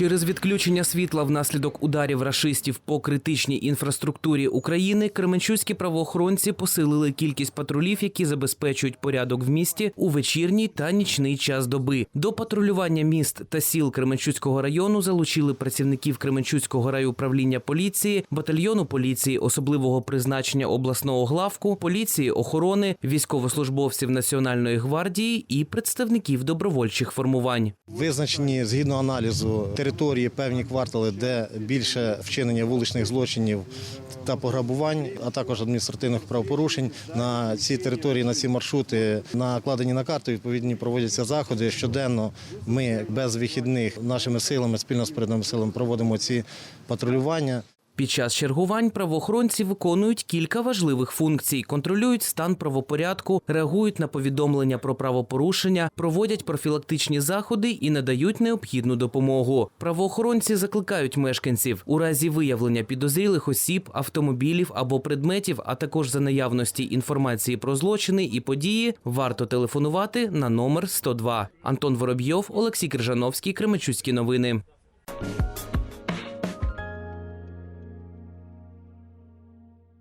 Через відключення світла внаслідок ударів рашистів по критичній інфраструктурі України кременчуцькі правоохоронці посилили кількість патрулів, які забезпечують порядок в місті у вечірній та нічний час доби. До патрулювання міст та сіл Кременчуцького району залучили працівників Кременчуцького райуправління поліції, батальйону поліції особливого призначення обласного главку, поліції охорони, військовослужбовців Національної гвардії і представників добровольчих формувань. Визначені згідно аналізу території певні квартали, де більше вчинення вуличних злочинів та пограбувань, а також адміністративних правопорушень. На ці території, на ці маршрути накладені на карту. Відповідні проводяться заходи. Щоденно ми без вихідних нашими силами, спільно з передними силами проводимо ці патрулювання. Під час чергувань правоохоронці виконують кілька важливих функцій: контролюють стан правопорядку, реагують на повідомлення про правопорушення, проводять профілактичні заходи і надають необхідну допомогу. Правоохоронці закликають мешканців у разі виявлення підозрілих осіб, автомобілів або предметів, а також за наявності інформації про злочини і події, варто телефонувати на номер 102. Антон Воробйов, Олексій Крижановський, Кременчуцькі новини.